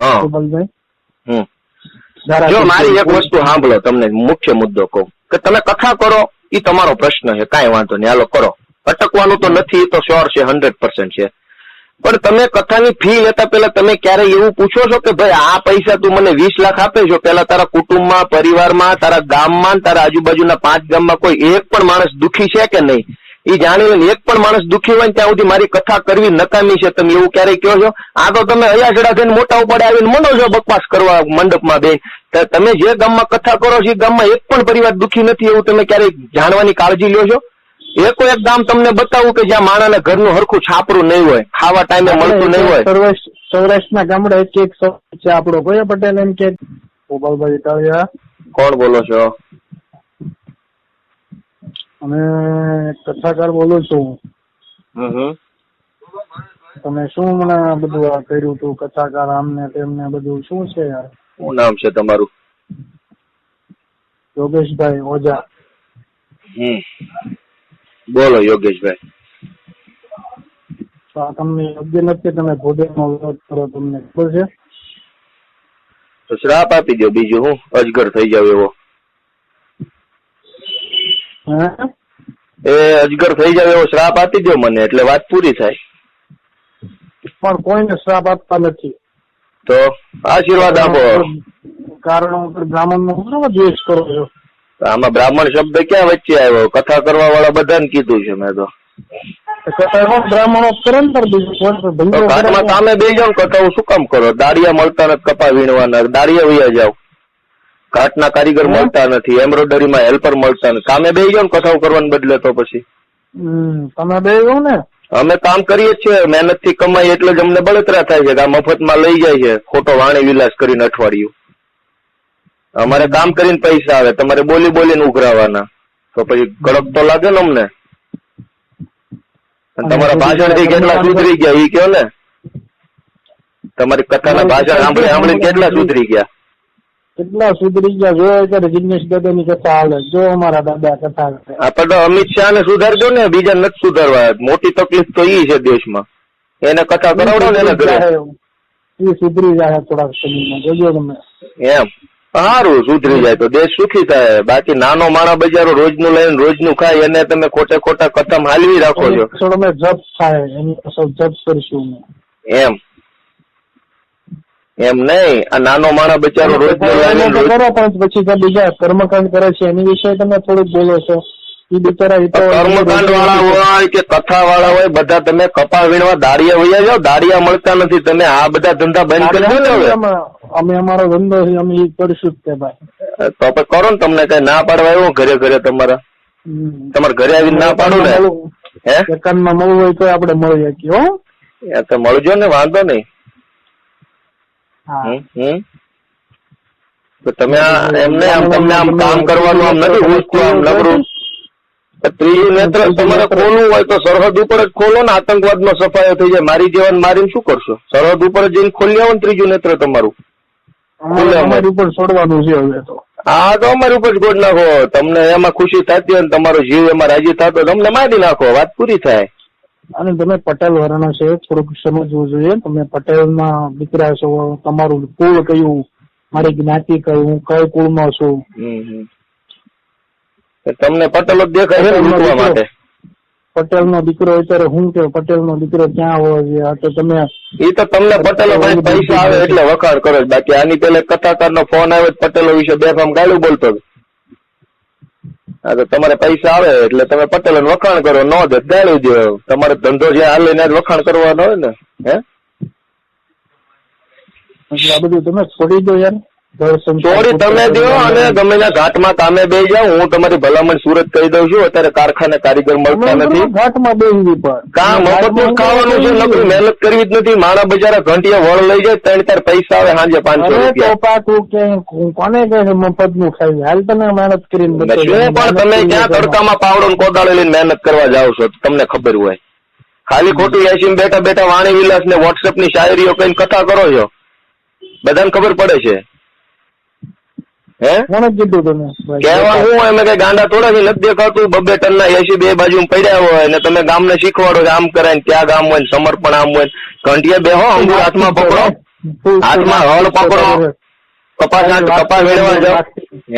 ગોપાલભાઈ? જો મારી એક વસ્તુ સાંભળો તમને મુખ્ય મુદ્દો કહું કે તમે કથા કરો એ તમારો પ્રશ્ન છે કાંઈ વાંધો નહીં હાલો કરો. અટકવાનું તો નથી તો શ્યોર છે હંડ્રેડ પર્સન્ટ છે. પણ તમે કથાની ફી લેતા પહેલા તમે ક્યારેય એવું પૂછો છો કે ભાઈ આ પૈસા તું મને વીસ લાખ આપે છો? પેલા તારા કુટુંબમાં પરિવારમાં તારા ગામમાં તારા આજુબાજુના પાંચ ગામમાં કોઈ એક પણ માણસ દુખી છે કે નહીં? એ જાણી લઈને એક પણ માણસ દુઃખી હોય ને ત્યાં સુધી મારી કથા કરવી નકામી છે. તમે એવું ક્યારેય કહો છો? આ તો તમે હયાસડા થઈને મોટા ઉપાડે આવીને મનો છો બકવાસ કરવા મંડપમાં બેન. તમે જે ગામમાં કથા કરો છો એ ગામમાં એક પણ પરિવાર દુઃખી નથી એવું તમે ક્યારેય જાણવાની કાળજી લ્યો છો? એકો એક ગામ તમને બતાવું કે જ્યાં માણાના ઘરનું હરખું છાપરું નહીં હોય ખાવા ટાઈમે મળતું નહીં હોય. સૌરાષ્ટ્ર સૌરાષ્ટ્રના ગામડા એક એક સૌ છે આપણો. કોઈ પટેલ એમ કે ગોપાલભાઈ કોણ બોલો છો? અને કથાકાર બોલું છું. તમે શું મને બધું આ કર્યું હતું કથાકાર આમને તેમને બધું? શું છે યાર? શું નામ છે તમારું? યોગેશભાઈ ઓઝા. હમ. બોલો યોગેશભાઈ. તો આ તમને યોગ્ય નથી તમે ભોજનનો વિરોધ કરો તમને ખબર છે? તો શ્રાપ આપી દો બીજું હું અજગર થઈ જાવ એવો. હે? એ અજગર થઈ જાય એવો શ્રાપ આપી દો મને એટલે વાત પૂરી થાય. પણ કોઈને શ્રાપ આપતા નથી. તો આશીર્વાદ આપો. કારણ બ્રાહ્મણ નો દ્વેષ કરો છો. આમાં બ્રાહ્મણ શબ્દ ક્યાં વચ્ચે આવ્યો? કથા કરવા વાળા બધાને કીધું છે મેં તો. બ્રાહ્મણો કરે ને બીજું. સામે બે જાવ કથા શું કામ કરો? દાડિયા મળતા નથી કપા વીણવાના દાડિયા વૈયા જાવ ઘાટના કારીગર મળતા નથી એમ્બ્રોઇડરીમાં હેલ્પર મળતા નથી. કામે બે જાવ કથાઓ કરવાને બદલે તો પછી. તમે બે એવું ને. અમે કામ કરીએ છીએ મહેનતથી કમાઈ એટલે જ અમને બળતરા થાય છે કે આ મફતમાં લઈ જાય છે. ખોટો વાણી વિલાસ કરીને અઠવાડિયું. અમારે કામ કરીને પૈસા આવે તમારે બોલી બોલીને ઉઘરાવાના. તો પછી કડક તો લાગે ને અમને. તમારા ભાષણથી કેટલા સુધરી ગયા ઈ કયો ને? તમારી કથાના ભાષણ સાંભળી સાંભળી કેટલા સુધરી ગયા? કેટલા સુધરી ગયા? જો અત્યારે જિગ્નેશ દાદાની કથા હાલે. જો અમારા દાદા કથા આપણે તો અમિત શાહ ને સુધારજો ને બીજા નથી સુધારવા. મોટી તકલીફ તો ઈ છે દેશમાં. એને કથા કરાવડો ને એને ઘરે. એ સુધરી જાય થોડાક સમયમાં. જોજો તમે. એમ. સારું સુધરી જાય તો. દેશ સુખી થાય. બાકી નાનો માણા બજારો રોજનું લઈને રોજનું ખાય એને તમે ખોટે ખોટા કથમ હાલવી રાખો છો. થોડો જપ થાય. એની જપ કરીશું એમ. એમ નહીં. આ નાનો માણસ બચારો રોજ કરો પણ પછી બીજા કર્મકાંડ કરે છે. એની વિશે તમે થોડુંક બોલો છો. એ બિચારા કર્મકાંડ વાળા હોય કે કથા વાળા હોય બધા તમે કપા વીણવા દાડિયા વૈયા જાઓ દાડિયા મળતા નથી. તમે આ બધા ધંધા બંધ કરી દો અમે અમે અમારો ધંધો છે અમે એ કરીશું તે ભાઈ. તો પછી કરો ને તમને કઈ ના પાડવા આવ્યો ઘરે ઘરે તમારા. તમારે ઘરે આવીને ના પાડો ને. હે એકાંતમાં મળવું હોય તો આપણે મળી શકીએ હો. એ તો મળજો ને વાંધો નહીં. તો તમે એમને આમ તમને આમ કામ કરવાનું આમ નથી ઘૂસતું આમ નબળું? ત્રીજું નેત્ર તમારે ખોલવું હોય તો સરહદ ઉપર જ ખોલો ને આતંકવાદનો સફાયો થઈ જાય. મારી જેવાને મારીને શું કરશો? સરહદ ઉપર જઈને ખોલી આવો ને ત્રીજું નેત્ર તમારું. અમારે અમારી ઉપર છોડવાનું છે હવે તો. હા તો અમારી ઉપર જ ગોળ નાખો. તમને એમાં ખુશી થતી હોય ને તમારો જીવ એમાં રાજી થતો તમને મારી નાખો. વાત પૂરી થાય. અને તમે પટેલ વર્ણ છે થોડુંક સમજવું જોઈએ. તમે પટેલના દીકરા છો તમારું કુળ કયું? મારી જ્ઞાતિ કઈ હું કઈ કુળમાં છું? તમને પટેલ જ દેખાય માટે પટેલ નો દીકરો અત્યારે હું કે પટેલનો દીકરો ક્યાં હોય છે? આ તો તમે એ તો તમને પટેલો પાસે આવે એટલે વખાણ કરો. બાકી આની પેલા કથાકાર નો ફોન આવ્યો તો પટેલો વિશે બેફામ ગાળું બોલતો. હા, તો તમારે પૈસા આવે એટલે તમે પટેલ વખાણ કરો, નો દે તો દો. તમારે ધંધો જ્યાં હાલે ને વખાણ કરવાનો હોય ને, હે? એટલે આ બધું તમે છોડી દો યાર. ચોરી તમે દો અને ગમે ઘાટમાં કામે બે જાઓ હું તમારી ભલામણ સુરત કહી દઉં છું. અત્યારે કારખાને કારીગર મળતા નથી. ઘાટમાં બેસી પણ. કામ મફતનું ખાવાનું છે નકરી મહેનત કરવી જ નથી. માણા બજારા ઘંટિયા વળ લઈ જાય ત્રણ ચાર પૈસા આવે સાંજે પાંચસો રૂપિયા. તું કોને કહે છે મફત ખાઈ હાલ તમે મહેનત કરીને શું પણ તમે ક્યાં તડકામાં પાવડો ને કોદાળે લઈને મહેનત કરવા જાઓ છો? તમને ખબર હોય. ખાલી ખોટું એસી બેઠા બેઠા વાણી વિલાસ ને વોટ્સએપની શાયરીઓ કઈ કથા કરો છો? બધાને ખબર પડે છે. હે? કીધું તમે કહેવા હું એમ કઈ ગાંડા થોડા છે નથી દેખાતું બબે ટન ના એસી બે બાજુ પડ્યા હોય ને તમે ગામને શીખવાડો કે આમ કરાય ને ત્યાં ગામ હોય સમર્પણ આમ હોય ને. બે હો અંગુર હાથમાં પકડો. હાથમાં હળ પકડો. કપાસ કપાસ વેણવા જાવ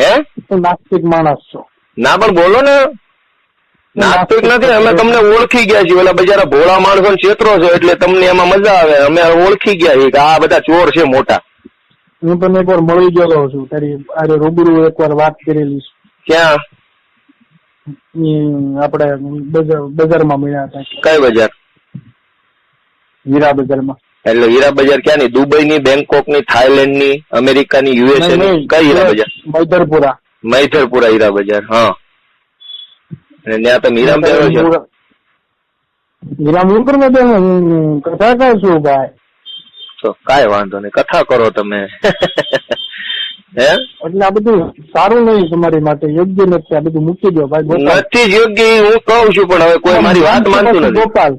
હે? નાસ્તિક માણસ છો. ના પણ બોલો ને. નાસ્તિક નથી અમે તમને ઓળખી ગયા છીએ. ઓલા બજારા ભોળા માણસો ક્ષેત્રો છે એટલે તમને એમાં મજા આવે. અમે ઓળખી ગયા છીએ કે આ બધા ચોર છે મોટા. હું તને એકવાર મળી ગયો છું તારી અરે રૂબરૂ એકવાર વાત કરેલી ક્યાં? આપડે આપણે બજાર બજારમાં મળ્યા હતા. કઈ બજાર? હીરા બજારમાં એટલે હીરા બજાર ક્યાં ની દુબઈ ની બેંકોકની થાઈલેન્ડની અમેરિકા ની યુએસએ ની કઈ હીરા બજાર મૈધરપુરા મૈધરપુરા હીરા બજાર હા. અને ત્યાં તમે હીરા પહેરો છો? હીરામ કરવા દે હું કથા કહું છું ભાઈ. તો કાંઈ વાંધો નહીં. કથા કરો તમે. હે? એટલે આ બધું સારું નહીં તમારી માટે. યોગ્ય નથી. આ બધું મૂકી દો ભાઈ. નથી યોગ્ય હું કહું છું પણ હવે કોઈ મારી વાત માનતું નથી. ગોપાલ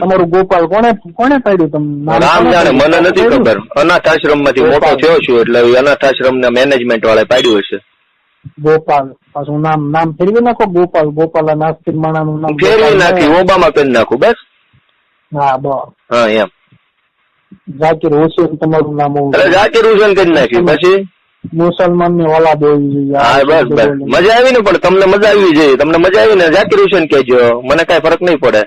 તમારું ગોપાલ કોને કોને પાડ્યું તમને? રામ જાણે મને નથી ખબર. અનાથ આશ્રમમાંથી મોટો. થયો છું એટલે અનાથ આશ્રમ ના મેનેજમેન્ટ વાળા પાડ્યું હશે. ગોપાલ. પાછું નામ નામ ફેરવી નાખો ગોપાલ. ગોપાલ નાસ્તિક નાસ્તિક માણાનું નામ ફેરવી નાખી ઓબામા કરી નાખું બસ? હા બસ. હા એમ. ઝાકીર હુસેન તમારું નામ જાકીર હુસેન કરી નાખ્યું પછી? મુસલમાનની ઓલાદ હોવી જોઈએ હા બસ બસ. મજા આવી ને પણ તમને મજા આવી જોઈએ તમને મજા આવી ને જાકીર હુસેન કહેજો. મને કઈ ફરક નહીં પડે.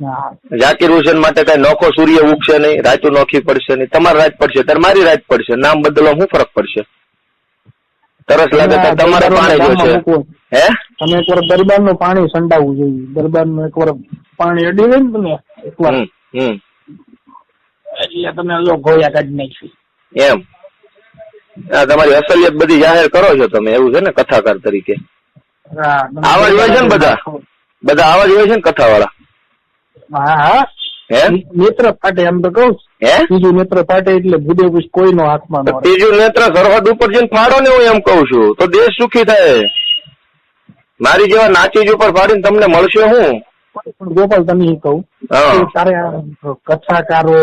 હા. જાકીર હુસેન માટે કઈ નોખો સૂર્ય ઉગશે નહીં રાતું નોખી પડશે નહીં. તમારે રાત પડશે ત્યારે મારી રાત પડશે. નામ બદલવા શું ફરક પડશે? તરસ લાગે તો તમારે પાણી જોશે. હે? તમે એકવાર દરબારનું પાણી સંડાવવું જોઈએ. દરબારનું એકવાર પાણી અડી ને તમે એકવાર. એટલે તમે ગોયા કાઢી નાખી એમ. તમારી અસલિયત બધી જાહેર કરો છો તમે એવું છે ને કથાકાર તરીકે. આવા જ હોય છે ને બધા? બધા આવા જ હોય છે ને કથા વાળા હા. હા? નેત્ર ફાટે એમ તો કઉ હે? બીજું નેત્ર ફાટે એટલે ભૂદે કુછ કોઈનો હાથમાં. ત્રીજું નેત્ર સરહદ ઉપર જઈને ફાડો ને હું એમ કઉ છું તો દેશ સુખી થાય. મારી જેવા નાચીજ ઉપર ફાડીને તમને મળશે હું. પણ ગોપાલ તમે કહું. તારે કથાકારો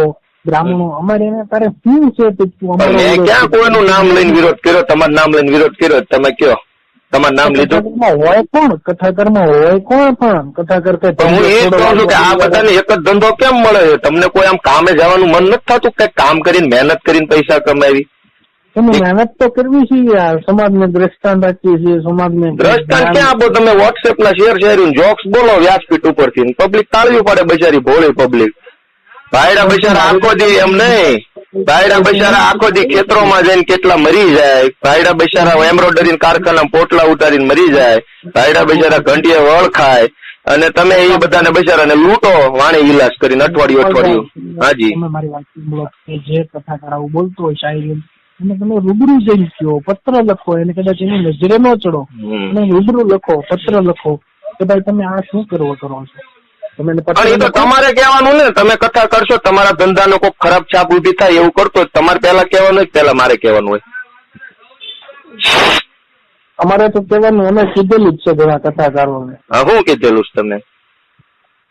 બ્રાહ્મણો. અમારે એને તારે શું છે મેં ક્યાં કોઈનું નામ લઈને વિરોધ કર્યો? તમારું નામ લઈને વિરોધ કર્યો તમે કયો? તમારું નામ લીધું? હોય કોણ? કથાકારમાં હોય કોણ પણ? કથાકર કઈ હું એ કહું છું કે આ બધાને એક જ ધંધો કેમ મળે છે? તમને કોઈ આમ કામે જવાનું મન નથી થતું? કે કામ કરીને મહેનત કરીને પૈસા કમાવી? મહેનત તો કરવી છે યાર. સમાજને દ્રષ્ટાંત આપીએ છીએ સમાજને દ્રષ્ટાંત ક્યાં આપો? તમે વોટ્સએપ ના શેર શેર જોક્સ બોલો વ્યાસપીઠ ઉપરથી. પબ્લિક તાળવી પડે બચારી ભોળી પબ્લિક ભાઈડા બિચારા આખો દી એમ નહીં. ભાયડા બિચારા આખો દી ખેતરોમાં જઈને કેટલા મરી જાય. ભાયડા બિચારા એમ્બ્રોઇડરી કારખાના પોટલા ઉતારીને મરી જાય. ભાયડા બિચારા ઘંટીએ વળ ખાય. અને તમે એ બધાને બચારાને લૂંટો વાણી ઇલાજ કરીને અઠવાડિયું અઠવાડિયું. હાજી. તમે મારી વાત જે બોલતો હોય શાયરી અને તમે રૂબરૂ જઈને કહો પત્ર લખો એને કદાચ એની નજરે ન ચડો. અને રૂબરૂ લખો પત્ર લખો કે ભાઈ તમે આ શું કરવો કરો છો? તમારે કહેવાનું ને. તમે કથા કરશો તમારા ધંધાનો કોઈ ખરાબ છાપ ઊભી થાય એવું કરતો તમારે પહેલા કહેવાનું પહેલા મારે કહેવાનું હોય. અમારે તો કહેવાનું અમે કીધેલું જ છે ઘણા કથાકારોને. હા શું કીધેલું છે તમે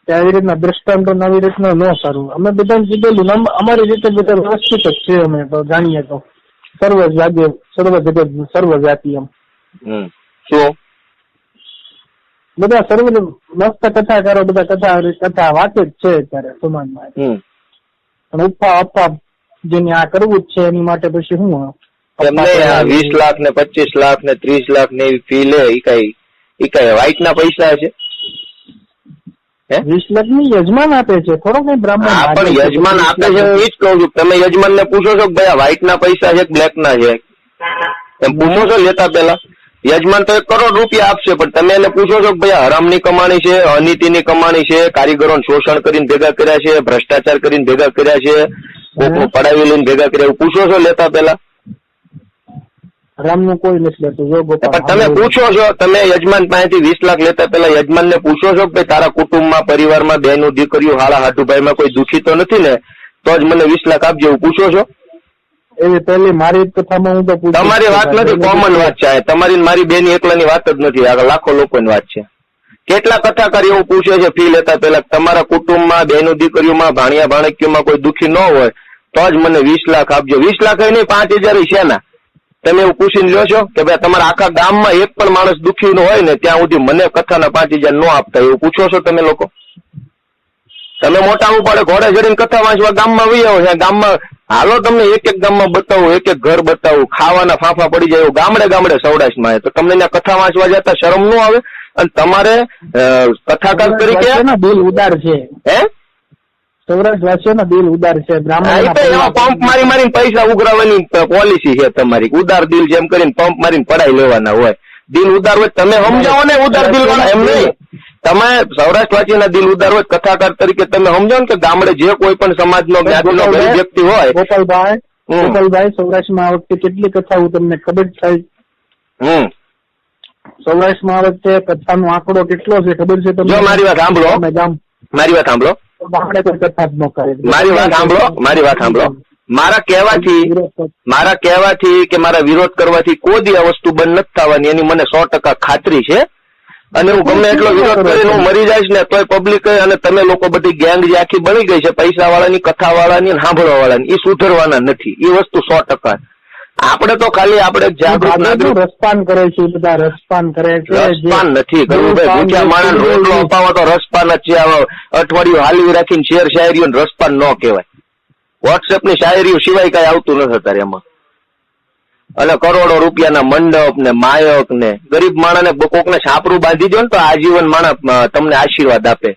કે આવી રીતના દ્રષ્ટાંતો આવી રીતના ન સારું. અમે બધાને કીધેલું અમ- અમારી રીતે બધા વ્યવસ્થિત જ છે અમે તો જાણીએ તો. સર્વ જાગે સર્વ જગત સર્વ જાતિ એમ શું? બધા સર્વ મસ્ત કથાકારો બધા કથા કથા વાંચે જ છે અત્યારે સમાજમાં. પણ ઉપા અપા જેને આ કરવું જ છે એની માટે પછી હું એમને વીસ લાખ ને પચીસ લાખ ને ત્રીસ લાખ ને એવી ફી લે એ કઈ એ કઈ વ્હાઈટ ના પૈસા છે? વીસ લાખની યજમાન આપે છે થોડો કઈ બ્રાહ્મણ પણ યજમાન આપે છે હું ઈ જ કહું છું તમે યજમાન ને પૂછો છો કે ભાઈ વ્હાઈટ ના પૈસા છે બ્લેક ના છે? એમ પૂછો છો લેતા પેલા યજમાન તો એક કરોડ રૂપિયા આપશે પણ તમે એને પૂછો છો કે ભાઈ હરામની કમાણી છે અનીતિની કમાણી છે કારીગરોને શોષણ કરીને ભેગા કર્યા છે ભ્રષ્ટાચાર કરીને ભેગા કર્યા છે કોકનું પડાવી લઈને ભેગા કર્યા પૂછો છો લેતા પેલા હરામનું કોઈ નથી લેતું જો પણ તમે પૂછો છો તમે યજમાન પાસેથી વીસ લાખ લેતા પેલા યજમાનને પૂછો છો કે ભાઈ તારા કુટુંબમાં પરિવારમાં બહેનું દીકરીઓ હાળા હાટુભાઈમાં કોઈ દુખી તો નથી ને? તો જ મને વીસ લાખ આપજો એવું પૂછો છો? એવી પહેલી મારી કથામાં હું તો તમારી વાત નથી કોમન વાત છે તમારી મારી બેની એકલાની વાત જ નથી આ લાખો લોકોની વાત છે. કેટલા કથાકાર એવું પૂછે છે ફી લેતા પહેલા તમારા કુટુંબમાં બહેનો દીકરીઓમાં ભાણિયા ભાણકીઓમાં કોઈ દુખી ન હોય તો જ મને વીસ લાખ આપજો. વીસ લાખ નહીં પાંચ હજાર શેના? તમે એવું પૂછીને લ્યો છો કે ભાઈ તમારા આખા ગામમાં એક પણ માણસ દુખી નો હોય ને ત્યાં સુધી મને કથાના પાંચ હજાર નો આપતા. એવું પૂછો છો તમે લોકો? તમે મોટા ઉપાડે ઘોડે ચડીને કથા વાંચવા ગામમાં વહી આવો ગામમાં હાલો તમને એક એક ગામમાં બતાવું એક એક ઘર બતાવું ખાવાના ફાંફા પડી જાય ગામડે ગામડે સૌરાષ્ટ્રમાં તો તમને ત્યાં કથા વાંચવા જતા શરમ ન આવે? અને તમારે કથાકાર તરીકે દિલ ઉદાર છે. હે? સૌરાષ્ટ્ર વાસીઓના દિલ ઉદાર છે. હા, એ તો એમાં પંપ મારી મારીને પૈસા ઉઘરાવવાની પોલિસી છે તમારી. ઉદાર દિલ જેમ કરીને પંપ મારીને પડાઈ લેવાના હોય. દિલ ઉદાર હોય તમે સમજાવો ને ઉદાર દિલ વાળા એમ નહીં. તમે સૌરાષ્ટ્રવાસીના દિલ ઉદાર હોય કથાકાર તરીકે તમે સમજો ને કે ગામડે જે કોઈ પણ સમાજનો જ્ઞાતિનો ગરીબ વ્યક્તિ હોય ગોપાલભાઈ ગોપાલભાઈ સૌરાષ્ટ્રમાં આ વખતે કેટલી કથાઓ તમને ખબર થાય. હમ. સૌરાષ્ટ્રમાં આ વખતે કથાનો આંકડો કેટલો છે ખબર છે તમને? મારી વાત સાંભળો. મારી વાત સાંભળો. ગામડે કોઈ કથા જ ન કરે. મારી વાત સાંભળો મારી વાત સાંભળો. મારા કહેવાથી મારા કહેવાથી કે મારા વિરોધ કરવાથી કોઈ દી આ વસ્તુ બંધ નથી થવાની. એની મને સો ટકા ખાતરી છે. અને હું ગમે એટલો વિરોધ કરીને હું મરી જઈશ ને તોય પબ્લિક અને તમે લોકો બધી ગેંગ જે આખી બની ગઈ છે પૈસા વાળાની કથા વાળાની સાંભળવા વાળાની એ સુધરવાના નથી. એ વસ્તુ સો ટકા. આપણે તો ખાલી આપણે જાગૃત નાગરિક. રસપાન કરે છે બધા રસપાન કરે છે જે- રસપાન નથી કરવું. ભાઈ ભૂખ્યા માણસ રોટલો અપાવો તો રસપાન જ છે. અઠવાડિયું હાલવી રાખીને શેર શાયરીઓ રસપાન ન કહેવાય. વોટ્સએપની શાયરીઓ સિવાય કઈ આવતું નથી અત્યારે એમાં અને કરોડો રૂપિયાના મંડપ ને માયક ને ગરીબ માણસને કોકને છાપરું બાંધી દો ને તો આજીવન માણસ તમને આશીર્વાદ આપે.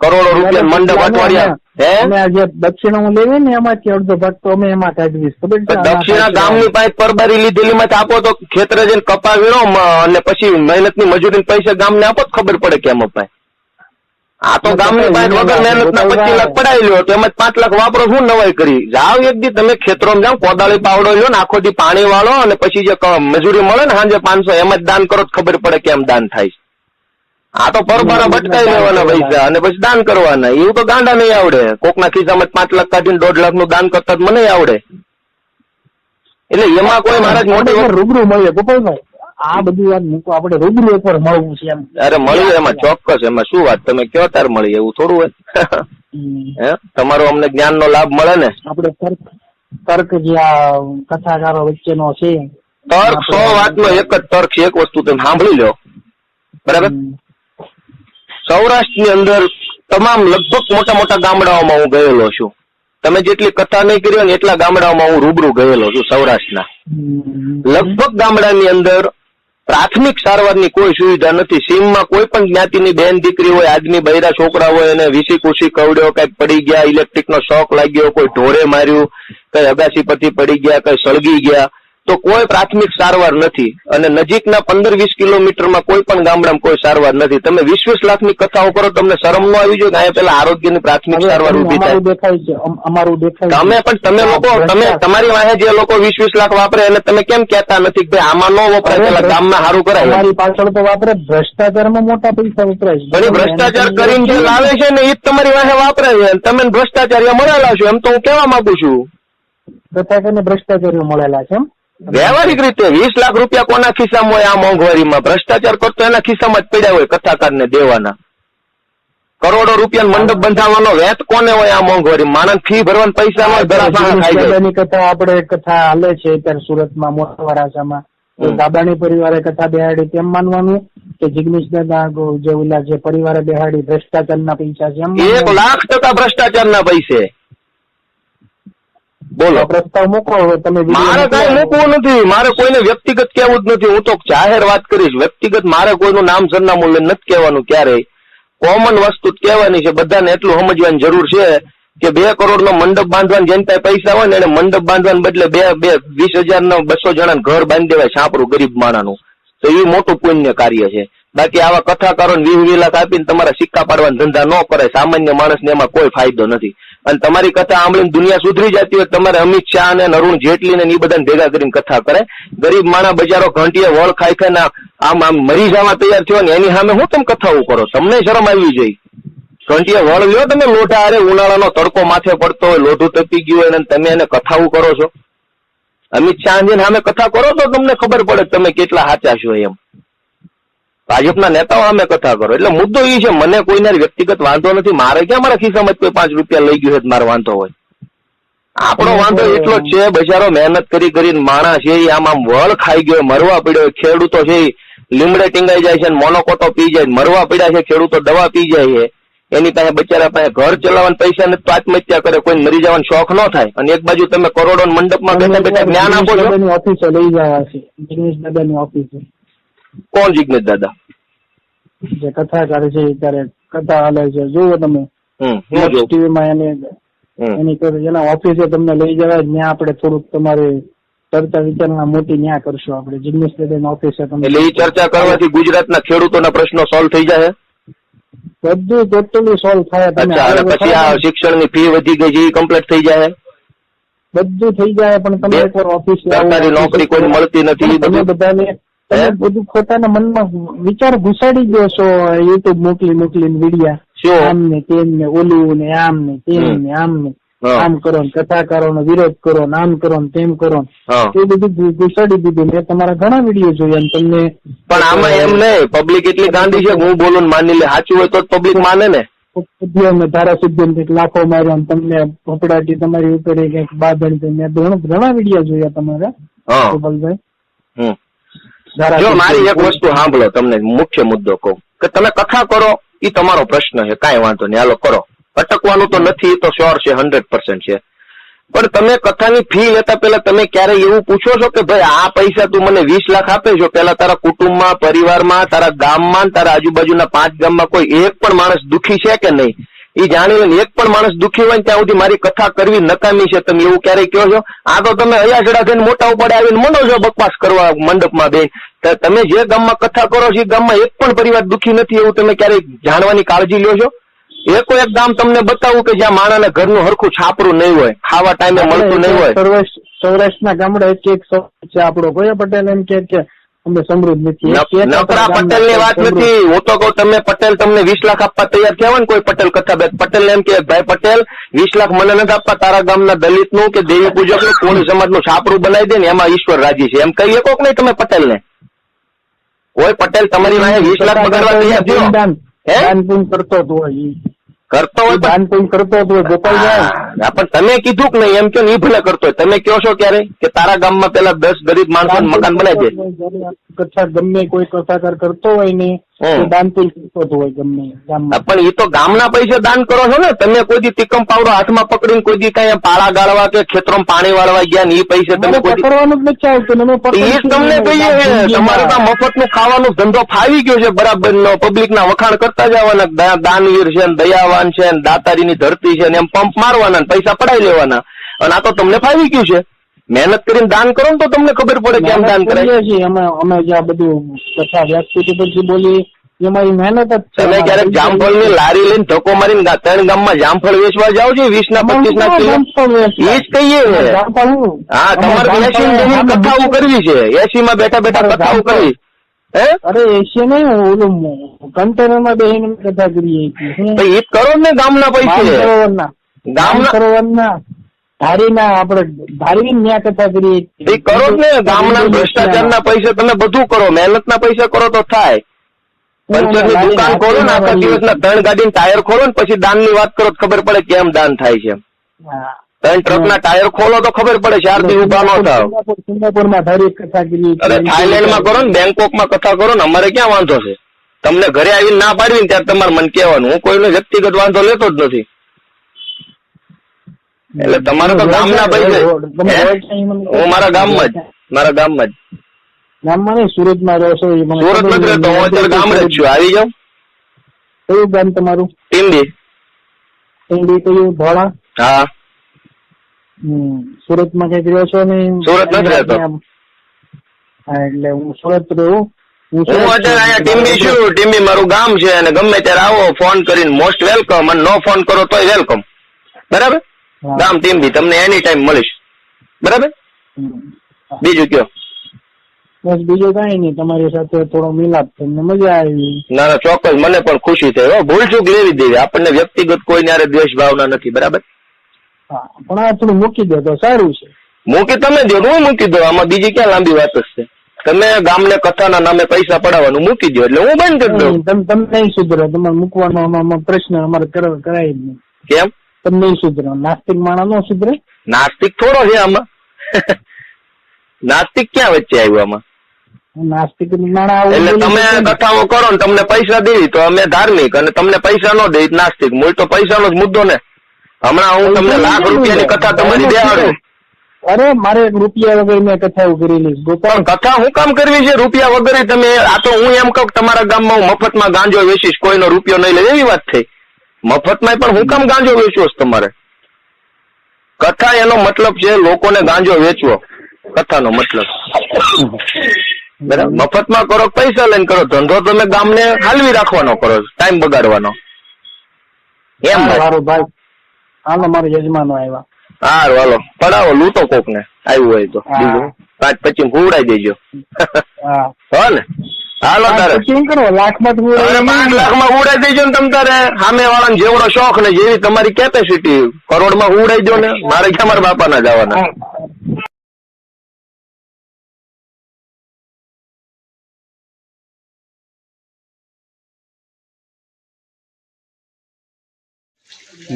કરોડો રૂપિયા મંડપ અઠવાડિયા હે? જે દક્ષિણા હું લેવી ને એમાંથી અડધો ભાગ તો અમે એમાં કાઢવીશ ખબર છે? દક્ષિણા ગામની પાસે પરબારી લીધેલી માં આપો તો ખેતરે જઈને કપા વીણો અને પછી મહેનતની મજૂરી પૈસા ગામને આપો તો ખબર પડે કેમ અપાય આ તો ગામની પાસે વગર મહેનત ના પચીસ લાખ પડાવી લ્યો તેમજ પાંચ લાખ વાપરો શું નવાઈ કરી? જાવ એક દી તમે ખેતરોમાં જાઓ કોદાળી પાવડો લ્યો ને આખો દી પાણી વાળો અને પછી જે મજૂરી મળે ને સાંજે પાંચસો એમ જ દાન કરો ખબર પડે કેમ દાન થાય. આ તો પરબારા ભટકાઈ લેવાના પૈસા અને પછી દાન કરવાના. એવું તો ગાંડા નહીં આવડે. કોકના ખિસ્સામાં જ પાંચ લાખ કાઢીને દોઢ લાખનું દાન કરતા મને આવડે. એટલે એમાં કોઈ મારા મોટી રૂબરૂ મળીએ ગોપાલભાઈ. આ બધું વાત મૂકો. આપણે રૂબરૂ એકવાર મળવું છે એમ. અરે મળીએ એમાં ચોક્કસ એમાં. શું વાત? તમે કયો તાર મળી એવું થોડું હોય. તમારો અમને જ્ઞાન નો લાભ મળે ને? આપણે તર્ક તર્ક જે આ કથાકારો વચ્ચેનો છે. તર્ક સો વાતનો એક જ તર્ક છે. એક વસ્તુ તમે સાંભળી લો. બરાબર. સૌરાષ્ટ્રની અંદર તમામ લગભગ મોટા મોટા ગામડાઓમાં હું ગયેલો છું. તમે જેટલી કથા નહીં કરી હોય ને એટલા ગામડાઓમાં હું રૂબરૂ ગયેલો છું સૌરાષ્ટ્રના. લગભગ ગામડાની અંદર પ્રાથમિક સારવારની કોઈ સુવિધા નથી. સીમમાં કોઈ પણ જ્ઞાતિની બેન દીકરી હોય આદમી બૈરા છોકરા હોય, એને વીસી કુસી કવડ્યો, કઈ પડી ગયા ઇલેક્ટ્રિક નો શોક લાગ્યો, કોઈ ઢોરે માર્યું, કઈ અગાસી પરથી પડી ગયા, કઈ સળગી ગયા તો કોઈ પ્રાથમિક સારવાર નથી અને નજીકના પંદર વીસ કિલોમીટરમાં કોઈ પણ ગામડામાં કોઈ સારવાર નથી. તમે વીસ વીસ લાખની કથાઓ કરો તમને શરમ ન આવી જોઈએ અહીંયા પેલા આરોગ્યની પ્રાથમિક સારવાર ઊભી થાય. અમારું દેખાય છે. અમારું દેખાય તમે પણ તમે લોકો તમે તમારી વાહે જે લોકો વીસ વીસ લાખ વાપરે એને તમે કેમ કહેતા નથી કે આમાં ન વપરાય પેલા ગામમાં સારું કરાય મારી પાછળ તો વાપરે ભ્રષ્ટાચારમાં મોટા પૈસા વપરાય છે. ભ્રષ્ટાચાર કરીને જે લાવે છે ને એ તમારી વાહે વાપરે છે. અને તમે ભ્રષ્ટાચાર્ય મળેલા છો એમ તો હું કહેવા માંગુ છું. કથાકારને ભ્રષ્ટાચારીઓ મળેલા છે એમ? વ્યવહારિક રીતે વીસ લાખ રૂપિયા કોના ખિસ્સામાં હોય? આ મોંઘવારીમાં. ભ્રષ્ટાચાર કરતો એના ખિસ્સામાં જ પડ્યા હોય કથાકારને દેવાના. કરોડો રૂપિયા મંડપ બંધાવવાનો વેત કોને હોય આ મોંઘવારી માણસ ફી ભરવાના પૈસા હોય દાદાની કથા આપણે કથા હાલે છે અત્યારે સુરતમાં મોટા વરાછામાં. તો. દાદાની પરિવારે કથા બેહાડી તેમ માનવાનું કે જિગ્નેશ દાદા ગો- જે પરિવારે બેહાડી ભ્રષ્ટાચારના પૈસા છે એક લાખ ટકા ભ્રષ્ટાચારના પૈસે. બોલો. પ્રસ્તાવ મૂકો હવે તમે મારે કઈ મૂકવું નથી. મારે કોઈને વ્યક્તિગત કહેવું જ નથી. હું તો જાહેર વાત કરીશ. વ્યક્તિગત મારે કોઈનું નામ સરનામું લઈને નથી કહેવાનું ક્યારેય. કોમન વસ્તુ જ કહેવાની છે. બધાને એટલું સમજવાની જરૂર છે કે બે કરોડ નો મંડપ બાંધવાની જેને પાસે પૈસા હોય ને એને મંડપ બાંધવાને બદલે બે બે વીસ હજાર નો બસો જણા ઘર બાંધી દેવાય છાપરું ગરીબ માણાનું તો એ મોટું પુણ્ય કાર્ય છે. બાકી આવા કથાકારો વીસ વિલાસ આપીને તમારા સિક્કા પાડવાના ધંધા ન કરે. સામાન્ય માણસને એમાં કોઈ ફાયદો નથી. અને તમારી કથા સાંભળીને દુનિયા સુધરી જતી હોય તમારે અમિત શાહ અને અરુણ જેટલી ને એ બધાને ભેગા કરીને કથા કરે. ગરીબ માણા બજારો ઘંટીએ વળ ખાઈ ખાઈને આમ આમ મરી જવા તૈયાર થયો ને એની સામે હું તમે કથાઓ કરો? તમને શરમ આવી જોઈએ ઘંટીએ વળ લ્યો તમે, લોઢા અરે ઉનાળાનો તડકો માથે પડતો હોય, લોઢું તપી ગયું હોય ને તમે એને કથાઓ કરો છો. અમિત શાહ સામે કથા કરો તો તમને ખબર પડે તમે કેટલા સાચા છો એમ. ભાજપના નેતાઓ સામે કથા કરો. એટલે મુદ્દો એ છે મને કોઈને વ્યક્તિગત વાંધો નથી. મારે ક્યાં મારા ખિસ્સામાં કોઈ પાંચ રૂપિયા લઈ ગયું છે મારો વાંધો હોય. આપણો વાંધો એટલો જ છે બજારો મહેનત કરી કરીને માણસ છે એ આમ આમ વળ ખાઈ ગયો મરવા પડ્યો ખેડૂતો છે લીમડે ટીંગાઈ જાય છે મોનોકોટો પી જાય મરવા પડ્યા છે ખેડૂતો દવા પી જાય છે. એની પાસે બચારા પાસે ઘર ચલાવવાના પૈસા નથી તો આત્મહત્યા કરે કોઈ મરી જવાનો શોખ ન થાય. અને એક બાજુ તમે કરોડો મંડપમાં બેઠા બેઠા જ્ઞાન આપો છો. ઓફિસે લઈ જવા છે ઓફિસે કોણ જિગ્નેશ દાદા? જે કથાકાર છે ત્યારે કથા હાલે છે. જુઓ તમે. હમ હું જોઉં. ટીવીમાં એને એની એના ઓફિસે તમને લઈ જવાય. ત્યાં આપણે થોડુંક તમારે ચર્ચા વિચારણા મોટી ન્યા કરશું આપણે. જિગ્નેશ દાદાની ઓફિસે તમે એટલે એ ચર્ચા કરવાથી ગુજરાતના ખેડૂતોના પ્રશ્નો સોલ્વ થઈ જાય બધું ટોટલી સોલ્વ થાય. તમે અને પછી આ શિક્ષણની ફી વધી ગઈ છે એ કમ્પ્લીટ થઈ જાય બધું થઈ જાય પણ તમે એકવાર ઓફિસે સરકારી નોકરી કોઈ મળતી નથી, તમે બધું. બધાને તમે બધું પોતાના મનમાં વિચાર ઘુસાડી દો છો યુટ્યુબ મોકલી મોકલીને વિડિયા? આમ ને તેમ ને ઓલું ને આમ ને તેમ ને આમ ને આમ કરો ને કથાકારો નો વિરોધ કરો ને આમ કરો ને તેમ કરો એ બધું ઘુસાડી દીધું. મેં તમારા ઘણા વીડિયો જોયા તમને. પણ આમાં એમ નહીં પબ્લિક એટલી ગાંધી છે હું બોલું માની લે સાચું હોય તો પબ્લિક માને ને. ઉદ્યોગને ધારાસભ્ય લાખો માર્યો તમને ફફડાટી તમારી ઉપર ક્યાંક કંઈક મેં ઘણા ઘણા વીડિયો જોયા તમારા. ગોપાલભાઈ. જો મારી એક વસ્તુ સાંભળો તમને મુખ્ય મુદ્દો કહું. કે તમે કથા કરો એ તમારો પ્રશ્ન છે કાંઈ વાંધો નહીં હાલો કરો. અટકવાનું તો નથી એ તો શ્યોર છે હંડ્રેડ પર્સન્ટ છે. પણ તમે કથાની ફી લેતા પહેલા તમે ક્યારે એવું પૂછો છો કે ભાઈ આ પૈસા તું મને વીસ લાખ આપે છો? પેલા તારા કુટુંબમાં પરિવારમાં તારા ગામમાં તારા આજુબાજુના પાંચ ગામમાં કોઈ એક પણ માણસ દુખી છે કે નહીં? એ જાણી લે એક પણ માણસ દુખી હોય ને ત્યાં સુધી મારી કથા કરવી નકામી છે. તમે એવું ક્યારેય કહો છો? આ તો તમે અયાસડા થઈને મોટા ઉપાડે આવીને મંડો છો બકવાસ કરવા મંડપમાં બેન. તમે જે ગામમાં કથા કરો છો એ ગામમાં એક પણ પરિવાર દુખી નથી એવું તમે ક્યારેય જાણવાની કાળજી લ્યો છો? એકો એક ગામ તમને બતાવું કે જ્યાં માણાના ઘરનું હરખું છાપરું નહીં હોય ખાવા ટાઈમે મળતું નહીં હોય. સૌરાષ્ટ્ર સૌરાષ્ટ્રના ગામડા એક એક છે આપણો. કયો પટેલ એમ કે કે અમે સમૃદ્ધ નથી. નકરા પટેલની વાત નથી. હું તો કહું તમે પટેલ તમને વીસ લાખ આપવા તૈયાર થયા ને કોઈ પટેલ કથા બે પટેલ એમ કે ભાઈ પટેલ વીસ લાખ મને નથી આપવા. તારા ગામના દલિતનું કે દેવી પૂજકનું કોળી સમાજનું છાપરું બનાવી દે ને એમાં ઈશ્વર રાજી છે. એમ કહી શકો કે નહીં તમે પટેલ ને કોઈ પટેલ તમારી પાસે વીસ લાખ બગાડવા તૈયાર થયો. હે? કરતો ઈ. કરતો હોય દાન પુણ્ય કરતો હોય ગોપાલભાઈ પણ તમે કીધું કે નહીં એમ કે નહીં ભલે કરતો હોય. તમે કહો છો ક્યારે? કે તારા ગામમાં પેલા દસ ગરીબ માણસો મકાન બનાવી દે? કચ્છા ગમે કોઈ કથાકાર કરતો હોય ને હમ. તો દાન હોય ગમે પણ એ તો ગામના પૈસે દાન કરો છો ને? તમે કોઈ દી તિકમ પાવડો હાથમાં પકડીને કોઈ દી કઈ પાળા ગાળવા કે ખેતરમાં પાણી વાળવા ગયા ને એ પૈસે તમે કોઈ પકડવાનું જ નથી આવતું એ તમને કહીએ તમારે તો મફતનું ખાવાનું ધંધો ફાવી ગયો છે બરાબર નો પબ્લિક ના વખાણ કરતા જવાના દાનવીર છે ને દયાવાન છે ને દાતારીની ધરતી છે ને એમ પંપ મારવાના પૈસા પડાવી લેવાના. અને આ તો તમને ફાવી ગયું છે. મહેનત કરીને દાન કરો ને તો તમને ખબર પડે કેમ દાન કરાય. છીએ અમે અમે જે આ બધું કથા વ્યક્તિ પરથી બોલી એ મારી મહેનત જ છે. તમે ક્યારેક જામફળની લારી લઈને ધક્કો મારીને ત્રણ ગામમાં જામફળ વેચવા જાવ છો વીસ ના પચીસ ના કિલો? એ જ કહીએ હા? તમારે એસી જમીન કથાઓ કરવી છે. એસી માં બેઠા બેઠા કથાઓ કરવી. હે? અરે એસી નહીં ઓલું કન્ટેનરમાં બેસીને કથા કરીએ એ કરો ને ગામના પૈસે. ગામના માનસરોવરના ધારીના આપણે ધારી ન્યા કથા કરીએ. કરો ને ગામના ભ્રષ્ટાચારના પૈસે તમે બધું કરો મહેનતના પૈસા કરો તો થાય. પંચરની દુકાન ખોલો ને આખા દિવસના ત્રણ ગાડીના ટાયર ખોલો ને પછી દાનની વાત કરો તો ખબર પડે કેમ દાન થાય છે. ત્રણ ત્રણ ટ્રકના ટાયર ખોલો તો ખબર પડે ચાર દિવસ ઊભા નો થાવ. સિંગાપુર- સિંગાપુરમાં ધારી કથા કરીએ. અરે થાઈલેન્ડમાં કરો ને બેંકોકમાં કથા કરો ને અમારે ક્યાં વાંધો છે? તમને ઘરે આવીને ના પાડવી ને ત્યારે તમારે મને કહેવાનું. હું કોઈનો વ્યક્તિગત વાંધો લેતો જ નથી. એટલે તમારે તો ગામના તમે હે? મારા ગામમાં જ મારા ગામમાં જ. ગામમાં નહીં સુરતમાં રહો છો ઈ મને સુરત ખબર નથી રહેતો હું અત્યારે ગામ જ છું. આવી જાઉં? કયું ગામ તમારું? ટીંબી ઈંડી કયું? ભોળા? હા. સુરતમાં કંઈક રહ્યો છો ને સુરત નથી રહેતો. હા એટલે હું સુરત રહું. હું અત્યારે અહીંયા ટીમ્બી છું. ટીમ્બી મારું ગામ છે અને ગમે ત્યારે આવો ફોન કરીને મોસ્ટ વેલકમ અને નો ફોન કરો તોય વેલકમ. બરાબર. ગામ ટીમ્બી તમને એની ટાઈમ મળીશ. બરાબર? બીજું કયો? બસ બીજું કઈ નહીં તમારી સાથે થોડો મિલાપ તમને મજા આવી. ના ના ચોક્કસ મને પણ ખુશી થઈ હો. ભૂલ ચૂક લેવી દેવી આપણને વ્યક્તિગત કોઈ ન્યારે દ્વેષ ભાવના નથી બરાબર? હા પણ આ થોડું મૂકી દો તો સારું છે. મૂકી તમે દો હું મૂકી દો આમાં બીજી ક્યાં લાંબી વાત છે? તમે ગામને કથાના નામે પૈસા પડાવવાનું મૂકી દો એટલે હું બંધ કરી દઉં. તમે તમે નહીં સુધરો તમારે મૂકવાનો પ્રશ્ન અમારે કર- કરાય જ નહીં. કેમ? તમે નહીં સુધરો. નાસ્તિક માણસ નો સુધરે? નાસ્તિક થોડો છે આમાં. નાસ્તિક ક્યાં વચ્ચે આવ્યું આમાં? નાસ્તિક માણસ એટલે તમે કથાઓ કરો ને તમને પૈસા દેવી તો અમે ધાર્મિક અને તમને પૈસા નો દે નાસ્તિક. મૂળ તો પૈસાનો જ મુદ્દો ને. હમણાં હું તમને લાખ રૂપિયાની કથા તમારી દેવાડું. અરે મારે રૂપિયા વગર મેં કથા કરેલી ગોપાલ. કથા હું કામ કરવી છે? રૂપિયા વગર તમે આ તો હું એમ કહું તમારા ગામમાં હું મફતમાં ગાંજો વેચીશ કોઈનો રૂપિયો નહીં લે. એવી વાત થઈ. મફતમાં પણ હું કામ ગાંજો વેચવો છે તમારે? કથા એનો મતલબ છે લોકોને ગાંજો વેચવો. કથાનો મતલબ. બરાબર? મફતમાં કરો પૈસા લઈને કરો. ધંધો તમે ગામને હાલવી રાખવાનો કરો ટાઈમ બગાડવાનો. એમ ભાઈ. હાલો મારા યજમાનો આવ્યા. હારું હાલો. પડાવો લૂંટો કોક ને આવ્યું હોય તો. બીજું? પાંચ પચીસ હુવડાઈ દેજો. હા. હો ને? હાલો તારે. શું કરો લાખમાં પાંચ લાખમાં ઉડાઈ દેજો ને તમ તારે. સામે વાળાને જેવડો શોખ ને જેવી તમારી કેપેસિટી કરોડમાં ઉડાઈ દો ને. મારે ક્યાં મારા બાપા ના જવાના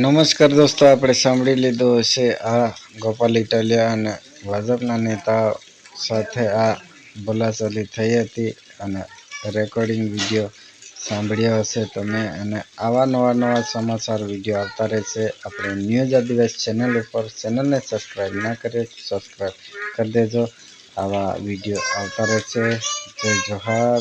નમસ્કાર દોસ્તો આપણે સાંભળી લીધું હશે આ ગોપાલ ઇટાલિયા અને ભાજપના નેતા સાથે આ બોલાચાલી થઈ હતી અને રેકોર્ડિંગ વીડિયો સાંભળ્યો હશે તમે અને આવા નવા નવા સમાચાર વીડિયો આવતા રહેશે. આપણે ન્યૂઝ આદિવાસ ચેનલ ઉપર ચેનલને સબસ્ક્રાઈબ ના કરીએ સબસ્ક્રાઈબ કરી દેજો. આવા વીડિયો આવતા રહેશે. જય જોહાર